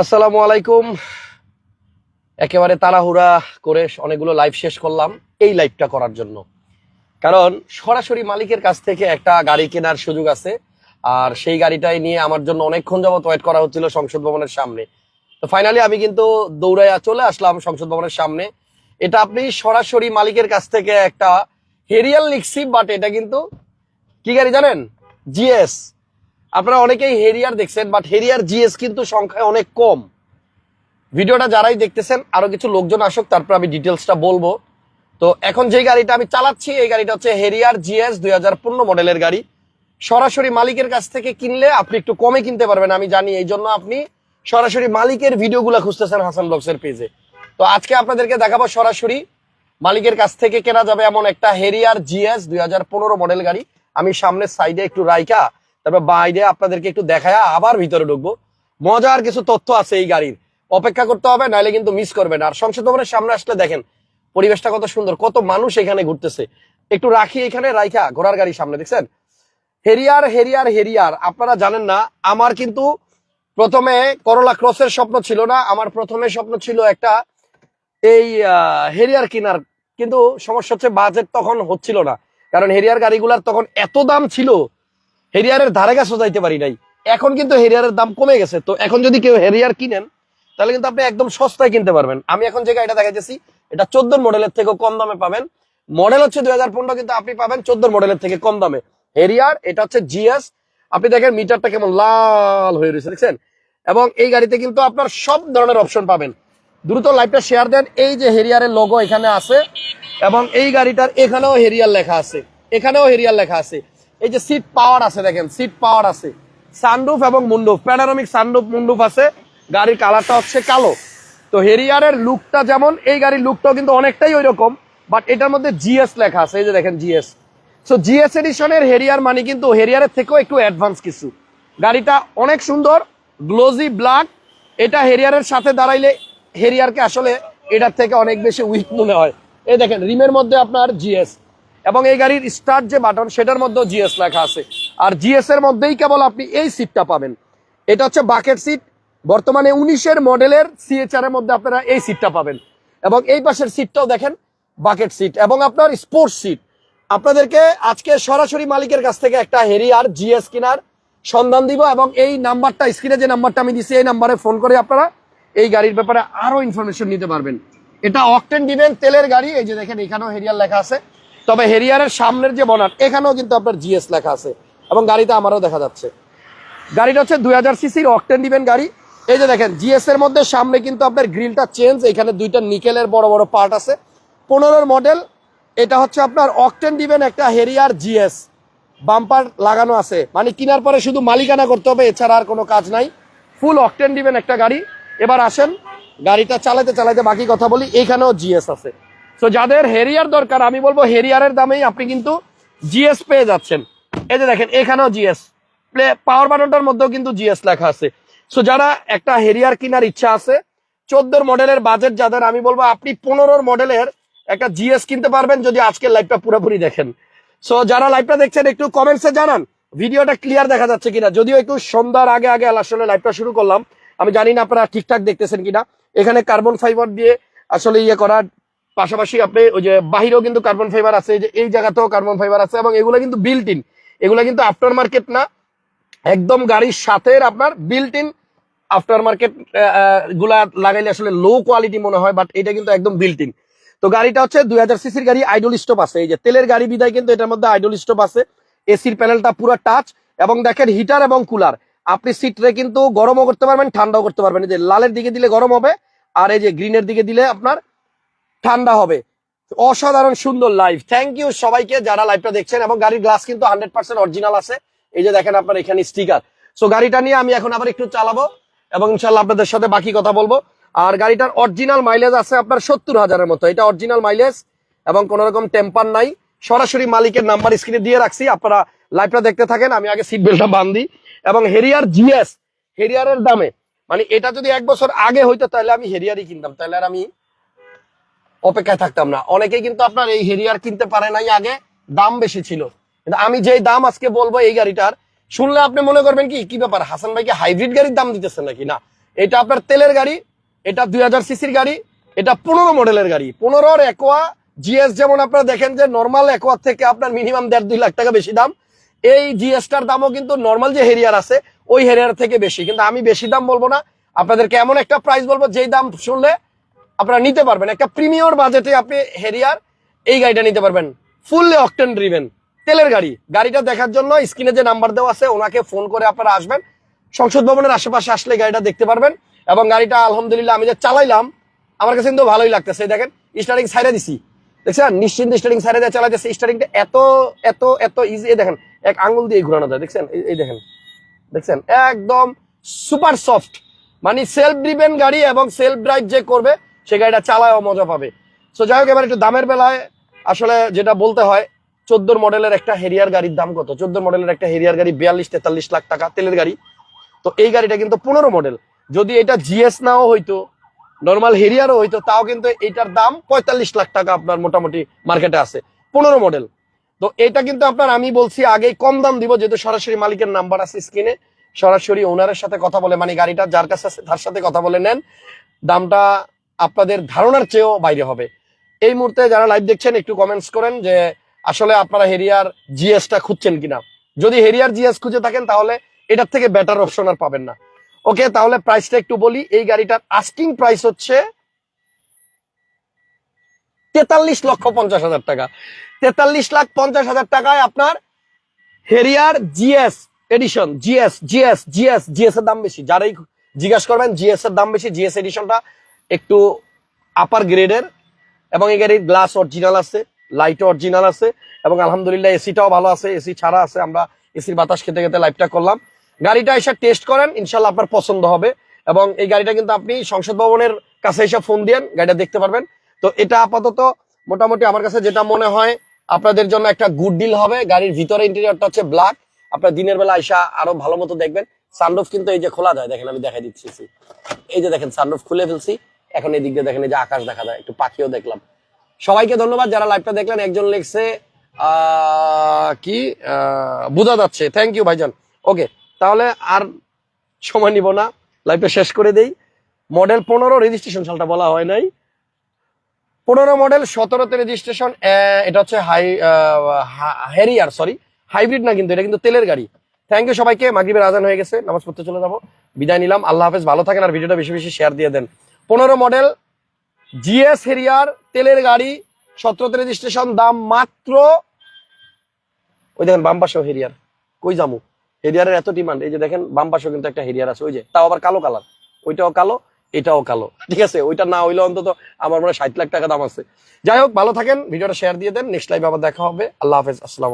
আসসালামু আলাইকুম। একেবারে তাড়াহুড়া করে অনেকগুলো লাইভ শেষ করলাম এই লাইভটা করার জন্য। কারণ সরাসরি মালিকের কাছ থেকে একটা গাড়ি কেনার সুযোগ আছে, আর সেই গাড়িটাই নিয়ে আমার জন্য অনেকক্ষণ যাবত ওয়েট করা হচ্ছিল সংসদ ভবনের সামনে। তো ফাইনালি আমি কিন্তু দৌড়াইয়া চলে আসলাম সংসদ ভবনের সামনে। এটা আপনি সরাসরি মালিকের কাছ থেকে একটা হেরিয়াল লিখছি বাট এটা কিন্তু কি গাড়ি জানেন? জিএস। আপনারা অনেকেই হেরিয়ার দেখছেন বাট হেরিয়ার জিএস কিন্তু সংখ্যায় অনেক কম। ভিডিওটা যারাই দেখতেছেন, আরও কিছু লোকজন আসুক, তারপর আমি ডিটেলসটা বলব। তো এখন যে গাড়িটা আমি চালাচ্ছি, এই গাড়িটা হচ্ছে হেরিয়ার জিএস দুই হাজার পনেরো মডেলের গাড়ি। সরাসরি মালিকের কাছ থেকে কিনলে আপনি একটু কমে কিনতে পারবেন, আমি জানি এই জন্য আপনি সরাসরি মালিকের ভিডিওগুলো খুঁজতেছেন হাসান ব্লগসের পেজে তো আজকে আপনাদেরকে দেখাবো সরাসরি মালিকের কাছ থেকে কেনা যাবে এমন একটা হেরিয়ার জিএস দুই মডেল গাড়ি। আমি সামনের সাইডে একটু রাইখা তারপর বাইরে আপনাদেরকে একটু দেখায়া আবার ভিতরে ঢুকবো। মজার কিছু তথ্য আছে এই গাড়ির। অপেক্ষা করতে হবে নাহলে কিন্তু মিস করবেন। আর সংসদ ভবনের সামনে আসলে দেখেন, পরিবেশটা কত সুন্দর, কত মানুষ এখানে ঘুরতেছে। একটু রাখি এখানে, রাইখা, ঘোড়ার গাড়ি সামনে, দেখছেন? হেরিয়ার হেরিয়ার হেরিয়ার, আপনারা জানেন না, আমার কিন্তু প্রথমে করলা ক্রসের স্বপ্ন ছিল না, আমার প্রথমে স্বপ্ন ছিল একটা এই হেরিয়ার কেনার। কিন্তু সমস্যা হচ্ছে বাজেট তখন হচ্ছিল না। কারণ হেরিয়ার গাড়িগুলার তখন এত দাম ছিল হেরিয়ারের ধারে কাছে যাইতে পারি নাই। এখন কিন্তু হেরিয়ারের দাম কমে গেছে, তো এখন যদি কেউ হেরিয়ার কিনেন, তাহলে কিন্তু আপনি একদম সস্তায় কিনতে পারবেন। আমি এখন যে গাড়িটা দেখাইতেছি, এটা চোদ্দ মডেলের থেকে কম দামে পাবেন। মডেল হচ্ছে দুই হাজার পনেরো, কিন্তু আপনি পাবেন চোদ্দ মডেলের থেকে কম দামে। হেরিয়ার এটা হচ্ছে জিএস। আপনি দেখেন মিটারটা কেমন লাল হয়ে রয়েছে, দেখছেন? এবং এই গাড়িতে কিন্তু আপনার সব ধরনের অপশন পাবেন। দ্রুত লাইভটা শেয়ার দেন। এই যে হেরিয়ারের লোগো এখানে আছে, এবং এই গাড়িটার এখানেও হেরিয়ার লেখা আছে। এখানেও হেরিয়ার লেখা আছে। এই যে সিট পাওয়ার আছে দেখেন সিট পাওয়ার আছে। সানরুফ এবং মুন্ডুফ প্যানারমিক সানরুফ মুন্ডুফ আছে, গাড়ির কালারটা হচ্ছে কালো। তো হেরিয়ারের লুকটা যেমন, এই গাড়ির লুকটাও কিন্তু অনেকটাই ওই রকম বাট এটার মধ্যে জিএস লেখা আছে, এই যে দেখেন জিএস সো জিএস এডিশনের হেরিয়ার মানে কিন্তু হেরিয়ারের থেকেও একটু অ্যাডভান্স কিছু। গাড়িটা অনেক সুন্দর গ্লোজি ব্ল্যাক এটা হেরিয়ারের সাথে দাঁড়াইলে হেরিয়ারকে আসলে এটার থেকে অনেক বেশি উইক মনে হয়। এই দেখেন, রিমের মধ্যে আপনার জিএস এবং এই গাড়ির স্টার্ট যে বাটন সেটার মধ্যেও জিএস লেখা আছে। আর জিএস এর মধ্যেই কেবল আপনি এই সিটটা পাবেন। এটা হচ্ছে বাকেট সিট বর্তমানে উনিশের মডেলের সিএচআর এর মধ্যে আপনারা এই সিটটা পাবেন। এবং এই পাশের সিটটাও দেখেন বাকেট সিট এবং আপনার স্পোর্টস সিট আপনাদেরকে আজকে সরাসরি মালিকের কাছ থেকে একটা হেরিয়ার জিএস কিনার সন্ধান দিব এবং এই নাম্বারটা স্ক্রিনে যে নাম্বারটা আমি দিচ্ছি এই নাম্বারে ফোন করে আপনারা এই গাড়ির ব্যাপারে আরও ইনফরমেশন নিতে পারবেন। এটা অকটেন দিবেন, তেলের গাড়ি। এই যে দেখেন, এখানেও হেরিয়ার লেখা আছে। তবে হেরিয়ারের সামনের যে বনার এখানেও কিন্তু আপনার জিএস লেখা আছে এবং গাড়িটা আমারও দেখা যাচ্ছে। গাড়িটা হচ্ছে দুই হাজার সিসির অকটেন দিবেন গাড়ি। এই যে দেখেন, জিএস এর মধ্যে সামনে কিন্তু আপনার গ্রিলটা চেঞ্জ, এখানে দুইটা নিকেলের বড় বড় পার্ট আছে। পনেরোর মডেল, এটা হচ্ছে আপনার অকটেন দিবেন একটা হেরিয়ার জিএস। বাম্পার লাগানো আছে মানে কেনার পরে শুধু মালিকানা করতে হবে, এছাড়া আর কোনো কাজ নাই। ফুল অকটেন দিবেন একটা গাড়ি। এবার আসেন, গাড়িটা চালাতে চালাতে বাকি কথা বলি, এখানেও জিএস আছে। তো যাদের হেরিয়ার দরকার, আমি বলব হেরিয়ারের দামেই আপনি কিন্তু জিএস পেয়ে যাচ্ছেন। এই যে দেখেন, এখানেও জিএস প্লে পাওয়ার বাটনটার মধ্যেও কিন্তু জিএস লেখা আছে। সো যারা একটা হেরিয়ার কেনার ইচ্ছা আছে, চোদ্দোর মডেলের বাজেট যাদের, আমি বলব আপনি পনেরোর মডেলের একটা জিএস কিনতে পারবেন যদি আজকের লাইভটা পুরোপুরি দেখেন। সো যারা লাইভটা দেখছেন, একটু কমেন্টসে জানান। ভিডিওটা ক্লিয়ার দেখা যাচ্ছে কিনা। যদিও একটু সন্ধ্যার আগে আগে আসলে লাইভটা শুরু করলাম, আমি জানি না আপনারা ঠিকঠাক দেখতেছেন কিনা। এখানে কার্বন ফাইবার দিয়ে আসলে ইয়ে করার পাশাপাশি আপনি ওই যে বাহিরেও কিন্তু কার্বন ফাইবার আছে যে এই জায়গাতেও কার্বন ফাইবার আছে এবং এগুলো কিন্তু বিল্ট ইন এগুলো কিন্তু আফটার মার্কেট না। একদম গাড়ির সাথে আপনার বিল্ট ইন আফটার মার্কেটগুলা লাগাইলে আসলে লো কোয়ালিটি মনে হয় বাট এটা কিন্তু একদম বিল্ট ইন তো গাড়িটা হচ্ছে দুই হাজার সিসির গাড়ি আইডল স্টপ আছে। এই যে তেলের গাড়ি বিদায় কিন্তু এটার মধ্যে আইডল স্টপ আছে। এসির প্যানেলটা পুরো টাচ এবং দেখেন হিটার এবং কুলার আপনি সিটরে কিন্তু গরমও করতে পারবেন, ঠান্ডাও করতে পারবেন। এই যে লালের দিকে দিলে গরম হবে, আর এই যে গ্রিনের দিকে দিলে আপনার ঠান্ডা হবে। অসাধারণ সুন্দর লাইভ থ্যাংক ইউ সবাইকে যারা লাইভটা দেখছেন এবং গাড়ির গ্লাস কিন্তু হান্ড্রেড পার্সেন্ট অরিজিনাল আছে। এই যে দেখেন আপনার এখানে স্টিকার সো গাড়িটা নিয়ে আমি এখন আবার একটু চালাবো এবং ইনশাল্লাহ আপনাদের সাথে বাকি কথা বলব। আর গাড়িটার অরিজিনাল মাইলেজ আছে আপনার সত্তর হাজারের মতো। এটা অরিজিনাল মাইলেজ এবং কোন রকম টেম্পার নাই। সরাসরি মালিকের নাম্বার স্ক্রিনে দিয়ে রাখছি। আপনারা লাইভটা দেখতে থাকেন। আমি আগে সিট বেল্টটা বান্ধি এবং হেরিয়ার জিএস হেরিয়ারের দামে। মানে এটা যদি এক বছর আগে হইতো, তাহলে আমি হেরিয়ারই কিনতাম। তাহলে আর আমি অপেক্ষায় থাকতাম না। অনেকেই কিন্তু আপনার এই হেরিয়ার কিনতে পারে নাই আগে, দাম বেশি ছিল। কিন্তু আমি যেই দাম আজকে বলব এই গাড়িটার, শুনলে আপনি মনে করবেন কি কি ব্যাপার? হাসান ভাইকে হাইব্রিড গাড়ির দাম দিতেছেন নাকি? না, এটা আপনার তেলের গাড়ি, এটা দুই হাজার সিসির গাড়ি, এটা পনেরো মডেলের গাড়ি। পনেরোর একোয়া জিএস যেমন আপনারা দেখেন যে নর্মাল একোয়ার থেকে আপনার মিনিমাম দেড় দুই লাখ টাকা বেশি দাম। এই জিএসটার দামও কিন্তু নর্মাল যে হেরিয়ার আছে, ওই হেরিয়ার থেকে বেশি। কিন্তু আমি বেশি দাম বলব না। আপনাদেরকে এমন একটা প্রাইস বলব, যেই দাম শুনলে আপনারা নিতে পারবেন। একটা প্রিমিয়র বাজেটে আপনি হেরিয়ার এই গাড়িটা নিতে পারবেন। ফুললি অকটেন ড্রিভেন তেলের গাড়ি। গাড়িটা দেখার জন্য স্ক্রিনে যে নাম্বার দেওয়া আছে, ওনাকে ফোন করে আপনারা আসবেন। সংসদ ভবনের আশেপাশে আসলে গাড়িটা দেখতে পারবেন। এবং গাড়িটা আলহামদুলিল্লাহ আমি যে চালাইলাম, আমার কাছে কিন্তু ভালোই লাগতেছে। দেখেন স্টার্টিং সাইডে দিছি। দেখছেন? নিশ্চিন্ত স্টার্টিং সাইডে দিয়ে চালাইতেছে। স্টার্টিংটা এত এত এত ইজি দেখেন, এক আঙ্গুল দিয়ে ঘোরানো যায়। দেখছেন? এই দেখেন। দেখছেন? একদম সুপার সফট মানে সেলফ ড্রিভেন গাড়ি এবং সেলফ ড্রাইভ যে করবে সে গাড়িটা চালায়ও মজা পাবে। সো যাই হোক, এবার একটু দামের বেলায় আসলে যেটা বলতে হয়, চোদ্দোর মডেলের একটা হেরিয়ার গাড়ির দাম কত? চোদ্দ মডেলের একটা হেরিয়ার গাড়ি বিয়াল্লিশ, তেতাল্লিশ লাখ টাকা, তেলের গাড়ি। তো এই গাড়িটা কিন্তু পনেরো মডেল যদি এটা জিএস নাও হইতো নর্মাল হেরিয়ারও হইতো, তাও কিন্তু এইটার দাম পঁয়তাল্লিশ লাখ টাকা আপনার মোটামুটি মার্কেটে আছে। পনেরো মডেল তো এটা কিন্তু আপনার আমি বলছি, আগেই কম দাম দিব, যেহেতু সরাসরি মালিকের নাম্বার আছে স্ক্রিনে। সরাসরি ওনারের সাথে কথা বলে মানে গাড়িটা যার কাছে আছে, তার সাথে কথা বলে নেন। দামটা আপনাদের ধারণার চেয়েও বাইরে হবে। এই মুহূর্তে যারা লাইভ দেখছেন, একটু কমেন্টস করেন যে, আসলে আপনারা হেরিয়ার জিএসটা খুঁজছেন কিনা? যদি হেরিয়ার জিএস খুঁজে থাকেন, তাহলে এটার থেকে বেটার অপশন আর পাবেন না। ওকে তাহলে প্রাইসটা একটু বলি। এই গাড়িটার আস্কিং প্রাইস হচ্ছে তেতাল্লিশ লক্ষ পঞ্চাশ হাজার টাকা। তেতাল্লিশ লাখ পঞ্চাশ হাজার টাকায় আপনার Harrier GS edition GS GS GS GS এর দাম বেশি। যারাই জিজ্ঞাসা করবেন জিএস এর দাম বেশি জিএস এডিশনটা একটু আপার গ্রেডের এবং এই গাড়ির গ্লাস অরিজিনাল আছে লাইট অরিজিনাল আছে, এবং আলহামদুলিল্লাহ এসিটাও ভালো আছে এসি ছাড়া আছে, আমরা এসির বাতাস খেতে খেতে লাইভটা করলাম। গাড়িটা এসে টেস্ট করেন ইনশাল্লাহ আপনার পছন্দ হবে, এবং এই গাড়িটা কিন্তু আপনি সংসদ ভবনের কাছে এসে ফোন দিয়েন, গাড়িটা দেখতে পারবেন। তো এটা আপাতত মোটামুটি আমার কাছে যেটা মনে হয়, আপনাদের জন্য একটা গুড ডিল হবে। গাড়ির ভিতরে ইন্টেরিয়রটা হচ্ছে ব্ল্যাক আপনার দিনের বেলা আইসা আরও ভালো মতো দেখবেন। সানরুফ কিন্তু এই যে খোলা যায়, দেখেন আমি দেখাই দিচ্ছি এই যে দেখেন সানরুফ খুলে ফেলছি। এখন এই দিক দিয়ে দেখেন এই যে আকাশ দেখা যায়, একটু পাখিও দেখলাম। সবাইকে ধন্যবাদ যারা লাইভটা দেখলেন, একজন লিখছে কি বোঝা যাচ্ছে। থ্যাংক ইউ ভাইজান। ওকে তাহলে আর সময় নিব না। লাইভটা শেষ করে দেই। মডেল পনেরো রেজিস্ট্রেশন সালটা বলা হয় নাই। পনেরো মডেল সতেরোতে রেজিস্ট্রেশন এটা হচ্ছে হাই হেরিয়ার সরি হাইব্রিড না কিন্তু, এটা কিন্তু তেলের গাড়ি। থ্যাংক ইউ সবাইকে, মাগরিবের আজান হয়ে গেছে, নামাজ পড়তে চলে যাব। বিদায় নিলাম, আল্লাহ হাফেজ, ভালো থাকেন আর ভিডিওটা বেশি বেশি শেয়ার দিয়ে দেন। পনেরো মডেল, জিএস হেরিয়ার তেলের গাড়ি সতেরোতে রেজিস্ট্রেশন, দাম মাত্র, ওই দেখেন বাম পাশেও হেরিয়ার। কই জামু হেরিয়ারের এত ডিমান্ড এই যে দেখেন বাম পাশেও কিন্তু একটা হেরিয়ার আছে, ওই যে, তাও আবার কালো কালার ওইটাও কালো, এটাও কালো। ঠিক আছে, ওইটা না হইলে অন্তত আমার মনে হয় ষাট লাখ টাকা দাম আছে। যাই হোক, ভালো থাকেন, ভিডিওটা শেয়ার দিয়ে দেন নেক্সট লাইভে আবার দেখা হবে। আল্লাহ হাফেজ, আসসালাম